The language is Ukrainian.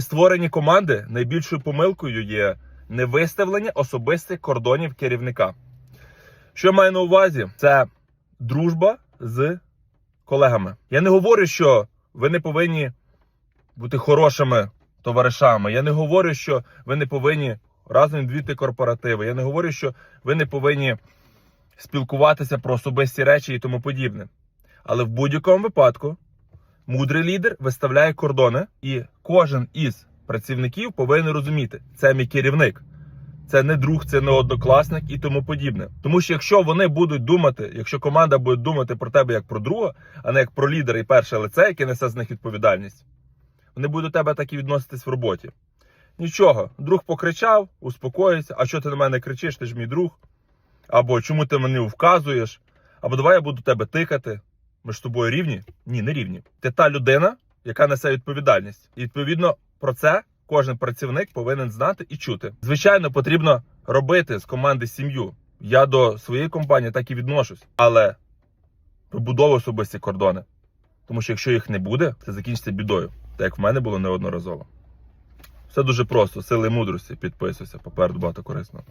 Створені команди найбільшою помилкою є невиставлення особистих кордонів керівника. Що я маю на увазі? Це дружба з колегами. Я не говорю, що ви не повинні бути хорошими товаришами. Я не говорю, що ви не повинні разом відвідати корпоративи. Я не говорю, що ви не повинні спілкуватися про особисті речі і тому подібне. Але в будь-якому випадку мудрий лідер виставляє кордони, і кожен із працівників повинен розуміти, це мій керівник. Це не друг, це не однокласник і тому подібне. Тому що якщо вони будуть думати, якщо команда буде думати про тебе як про друга, а не як про лідера і перше лице, яке несе з них відповідальність, вони будуть до тебе так і відноситись в роботі. Нічого, друг покричав, успокоїться, а що ти на мене кричиш, ти ж мій друг. Або чому ти мені вказуєш, або давай я буду тебе тикати. Ми ж з тобою рівні? Ні, не рівні. Ти та людина, яка несе відповідальність. І відповідно про це кожен працівник повинен знати і чути. Звичайно, потрібно робити з команди сім'ю. Я до своєї компанії так і відношусь, але вибудовую особисті кордони. Тому що якщо їх не буде, це закінчиться бідою, так як в мене було неодноразово. Все дуже просто, сили мудрості. Підписуйся, попереду багато корисного.